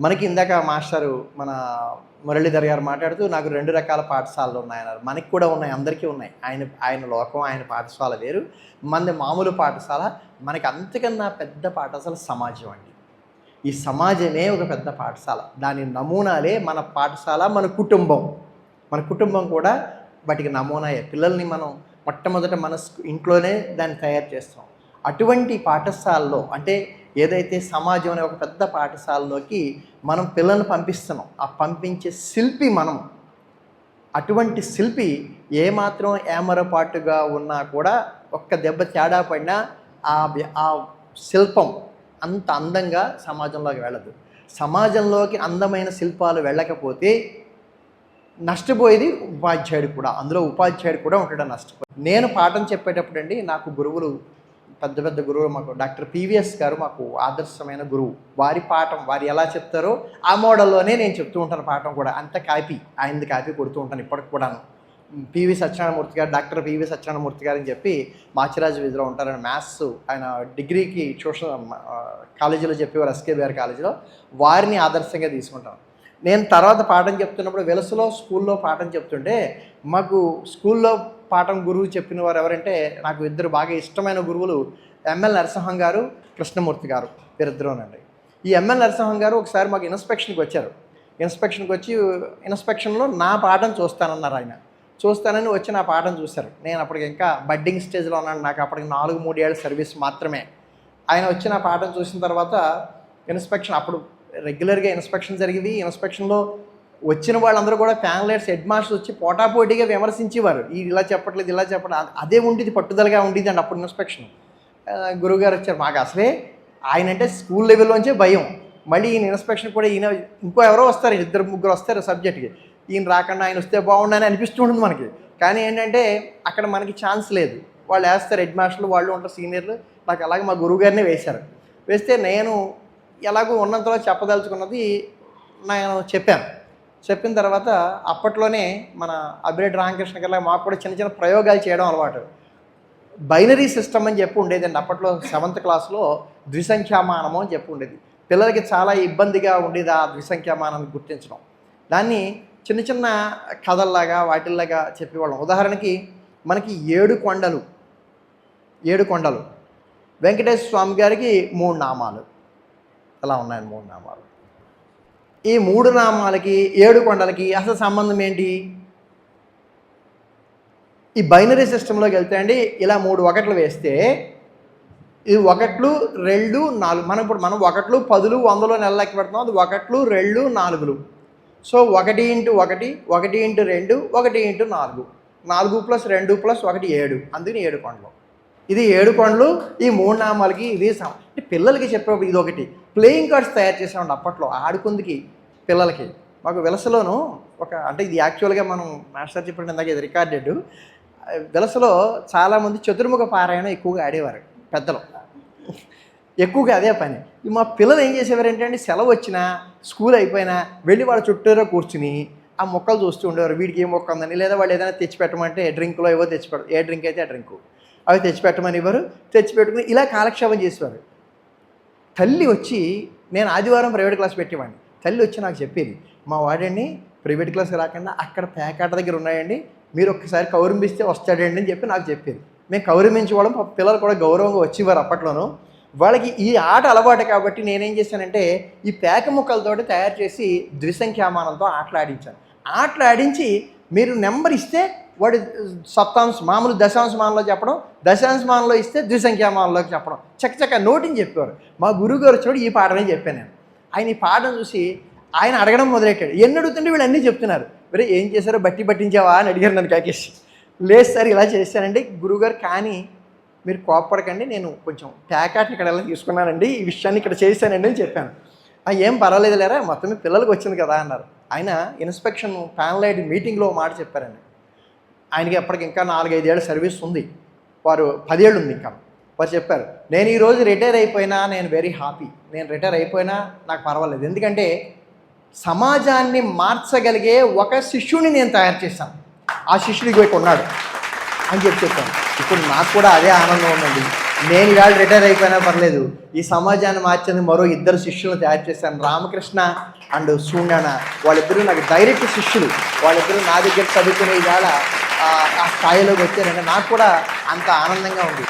మనకి ఇందాక మాస్టరు మన మురళీధర్ గారు మాట్లాడుతూ నాకు రెండు రకాల పాఠశాలలు ఉన్నాయన్నారు. మనకి కూడా ఉన్నాయి అందరికీ ఉన్నాయి. ఆయన ఆయన లోకం ఆయన పాఠశాల వేరు. మనది మామూలు పాఠశాల. మనకి అంతకన్నా పెద్ద పాఠశాల సమాజం అండి. ఈ సమాజమే ఒక పెద్ద పాఠశాల. దాని నమూనాలే మన పాఠశాల మన కుటుంబం. మన కుటుంబం కూడా వాటికి నమూనాయే పిల్లల్ని మనం మొట్టమొదట మన ఇంట్లోనే దాన్ని తయారు చేస్తాం. అటువంటి పాఠశాలలో అంటే ఏదైతే సమాజం అనే ఒక పెద్ద పాఠశాలలోకి మనం పిల్లల్ని పంపిస్తున్నాం ఆ పంపించే శిల్పి మనం. అటువంటి శిల్పి ఏమాత్రం ఏమరపాటుగా ఉన్నా కూడా ఒక్క దెబ్బ తేడా పడినా ఆ ఆ శిల్పం అంత అందంగా సమాజంలోకి వెళ్ళదు. సమాజంలోకి అందమైన శిల్పాలు వెళ్ళకపోతే నష్టపోయేది ఉపాధ్యాయుడు కూడా అందులో ఉపాధ్యాయుడు కూడా ఉంటాడు నష్టపోయి నేను పాఠం చెప్పేటప్పుడు అండి నాకు గురువులు పెద్ద పెద్ద గురువులు మాకు డాక్టర్ పివిఎస్ గారు మాకు ఆదర్శమైన గురువు. వారి పాఠం వారు ఎలా చెప్తారో ఆ మోడల్లోనే నేను చెప్తూ ఉంటాను పాఠం కూడా. అంత కాపీ ఆయనది కాపీ కొడుతూ ఉంటాను ఇప్పటికి కూడాను. పివి సత్యనారాయణమూర్తి గారు డాక్టర్ పివి సత్యనారాయణమూర్తి గారు అని చెప్పి మాచిరాజు వీధిలో ఉంటారని మ్యాథ్స్ ఆయన డిగ్రీకి ట్యూషన్ కాలేజీలో చెప్పేవారు ఎస్కే బిఆర్ కాలేజీలో. వారిని ఆదర్శంగా తీసుకుంటాను. నేను తర్వాత పాఠం చెప్తున్నప్పుడు వెలసలో స్కూల్లో పాఠం చెప్తుంటే మాకు స్కూల్లో పాఠం గురువు చెప్పిన వారు ఎవరంటే నాకు ఇద్దరు బాగా ఇష్టమైన గురువులు ఎంఎల్ నరసింహం గారు కృష్ణమూర్తి గారు వీరిద్దరూనండి. ఈ ఎంఎల్ నరసింహం గారు ఒకసారి మాకు ఇన్స్పెక్షన్కి వచ్చారు. ఇన్స్పెక్షన్కి వచ్చి ఇన్స్పెక్షన్లో నా పాఠం చూస్తానన్నారు ఆయన. చూస్తానని వచ్చి నా పాఠం చూశారు. నేను అప్పటికి ఇంకా బడ్డింగ్ స్టేజ్లో ఉన్నాను. నాకు అప్పటికి నాలుగు మూడు ఏళ్ళ సర్వీస్ మాత్రమే. ఆయన వచ్చి నా పాఠం చూసిన తర్వాత ఇన్స్పెక్షన్ అప్పుడు రెగ్యులర్గా ఇన్స్పెక్షన్ జరిగింది. ఇన్స్పెక్షన్లో వచ్చిన వాళ్ళందరూ కూడా ఫ్యాన్లైట్స్ హెడ్ మాస్టర్స్ వచ్చి పోటాపోటీగా విమర్శించేవారు. ఈ ఇలా చెప్పట్లేదు ఇలా చెప్పట్లేదు అదే ఉండేది పట్టుదలగా ఉండేది అండి అప్పుడు ఇన్స్పెక్షన్. గురువుగారు వచ్చారు మాకు అసలే. ఆయన అంటే స్కూల్ లెవెల్లోంచే భయం. మళ్ళీ ఈయన ఇన్స్పెక్షన్ కూడా ఈయన ఇంకో ఎవరో వస్తారు ఇద్దరు ముగ్గురు వస్తారు సబ్జెక్ట్కి. ఈయన రాకుండా ఆయన వస్తే బాగుండని అనిపిస్తూ ఉంటుంది మనకి. కానీ ఏంటంటే అక్కడ మనకి ఛాన్స్ లేదు. వాళ్ళు వేస్తారు హెడ్ మాస్టర్లు వాళ్ళు ఉంటారు సీనియర్లు. నాకు అలాగే మా గురువుగారినే వేశారు. వేస్తే నేను ఎలాగో ఉన్నంతలో చెప్పదలుచుకున్నది నేను చెప్పాను. చెప్పిన తర్వాత అప్పట్లోనే మన అభిరెడ్డి రామకృష్ణ గారు మాకు కూడా చిన్న చిన్న ప్రయోగాలు చేయడం అలవాటు. బైనరీ సిస్టమ్ అని చెప్పి ఉండేదండి. అప్పట్లో సెవెంత్ క్లాస్లో ద్విసంఖ్యామానము అని చెప్పి ఉండేది. పిల్లలకి చాలా ఇబ్బందిగా ఉండేది ఆ ద్విసంఖ్యామానాన్ని గుర్తించడం. దాన్ని చిన్న చిన్న కథల్లాగా వాటిల్లాగా చెప్పేవాళ్ళం. ఉదాహరణకి మనకి ఏడు కొండలు ఏడు కొండలు. వెంకటేశ్వర స్వామి గారికి మూడు నామాలు. అలా ఉన్నాయండి మూడు నామాలు. ఈ మూడు నామాలకి ఏడు కొండలకి అసలు సంబంధం ఏంటి? ఈ బైనరీ సిస్టంలోకి వెళ్తే అండి ఇలా మూడు ఒకట్లు వేస్తే ఇది ఒకట్లు రెండు నాలుగు మనం ఇప్పుడు మనం ఒకట్లు పదులు వందలు నెలలకి పెడుతున్నాం అది ఒకట్లు రెండు నాలుగులు. సో ఒకటి ఇంటూ ఒకటి ఒకటి ఇంటూ రెండు ఒకటి ఇంటూ నాలుగు. నాలుగు ప్లస్ రెండు ప్లస్ ఒకటి ఏడు అందుకని ఏడు కొండలు. ఇది ఏడు పండ్లు ఈ మూడు నామాలకి వేసాం అంటే పిల్లలకి చెప్పేప్పుడు ఇది ఒకటి ప్లేయింగ్ కార్డ్స్ తయారు చేసామండి అప్పట్లో ఆడుకుందికి పిల్లలకి. మాకు వెలసలోను ఒక అంటే ఇది యాక్చువల్గా మనం మాస్టర్ చెప్పిన ఇందాక ఇది రికార్డెడ్. వెలసలో చాలామంది చతుర్ముఖ పారాయణ ఎక్కువగా ఆడేవారు పెద్దలు. ఎక్కువగా అదే పని. మా పిల్లలు ఏం చేసేవారు ఏంటంటే సెలవు వచ్చినా స్కూల్ అయిపోయినా వెళ్ళి వాళ్ళ చుట్టూరా కూర్చుని ఆ మొక్కలు చూస్తూ ఉండేవారు. వీడికి ఏ మొక్క ఉందని లేదా వాళ్ళు ఏదైనా తెచ్చిపెట్టమంటే డ్రింక్లో ఏవో తెచ్చిపెడతారు ఏ డ్రింక్ అయితే ఆ డ్రింకు. అవి తెచ్చిపెట్టమని ఇవ్వరు. తెచ్చిపెట్టుకుని ఇలా కాలక్షేపం చేసేవారు. తల్లి వచ్చి నేను ఆదివారం ప్రైవేట్ క్లాస్ పెట్టేవాడిని. తల్లి వచ్చి నాకు చెప్పేది మా వాడండి ప్రైవేట్ క్లాస్ రాకుండా అక్కడ ప్యాకాట దగ్గర ఉన్నాయండి మీరు ఒక్కసారి కౌరంబిస్తే వస్తాడండి అని చెప్పి నాకు చెప్పేది. మేము కౌరింపించుకోవడం పిల్లలు కూడా గౌరవంగా వచ్చేవారు అప్పట్లోనూ. వాళ్ళకి ఈ ఆట అలవాటు కాబట్టి నేనేం చేశానంటే ఈ పేక ముక్కలతోటి తయారు చేసి ద్విసంఖ్యామానంతో ఆటలాడించాను. ఆటలాడించి మీరు నెంబర్ ఇస్తే వాడు సప్తాంశ మామూలు దశాంశమానంలో చెప్పడం దశాంశమానంలో ఇస్తే ద్విసంఖ్యామానంలోకి చెప్పడం. చక్కచక్క నోటిని చెప్పేవారు. మా గురువు గారు వచ్చినప్పుడు ఈ పాఠమే చెప్పాను నేను. ఆయన ఈ పాఠం చూసి ఆయన అడగడం మొదలెట్టాడు. ఎన్ని అడుగుతుంటే వీళ్ళు అన్నీ చెప్తున్నారు. మరి ఏం చేశారో బట్టి పట్టించావా? అని అడిగారు నన్ను కాకేష్. లేదు సార్ ఇలా చేశానండి. గురువుగారు కానీ మీరు కోప్పడకండి. నేను కొంచెం ప్యాకెట్ని ఇక్కడ ఎలా తీసుకున్నానండి. ఈ విషయాన్ని ఇక్కడ చేశానండి అని చెప్పాను. ఏం పర్వాలేదు లేరా? మొత్తం పిల్లలకి వచ్చింది కదా అన్నారు. ఆయన ఇన్స్పెక్షన్ ప్యానలైడ్ మీటింగ్లో మాట చెప్పారండి. ఆయనకి ఎప్పటికి ఇంకా నాలుగైదేళ్ళ సర్వీస్ ఉంది. వారు పదేళ్ళు ఉంది ఇంకా. వారు చెప్పారు నేను ఈరోజు రిటైర్ అయిపోయినా నేను వెరీ హ్యాపీ నేను రిటైర్ అయిపోయినా నాకు పర్వాలేదు. ఎందుకంటే సమాజాన్ని మార్చగలిగే ఒక శిష్యుని నేను తయారు చేశాను. ఆ శిష్యుడి పోయి ఉన్నాడు. అని చెప్పి చెప్పాను. ఇప్పుడు నాకు కూడా అదే ఆనందం ఉందండి. నేను ఇవాళ రిటైర్ అయిపోయినా పర్లేదు. ఈ సమాజాన్ని మార్చింది మరో ఇద్దరు శిష్యులను తయారు చేశాను. రామకృష్ణ అండ్ సూండాన వాళ్ళిద్దరూ నాకు డైరెక్ట్ శిష్యులు. వాళ్ళిద్దరూ నా దగ్గర చదువుకునే ఇవాళ ఆ స్థాయిలోకి వచ్చారంటే నాకు కూడా అంత ఆనందంగా ఉంది.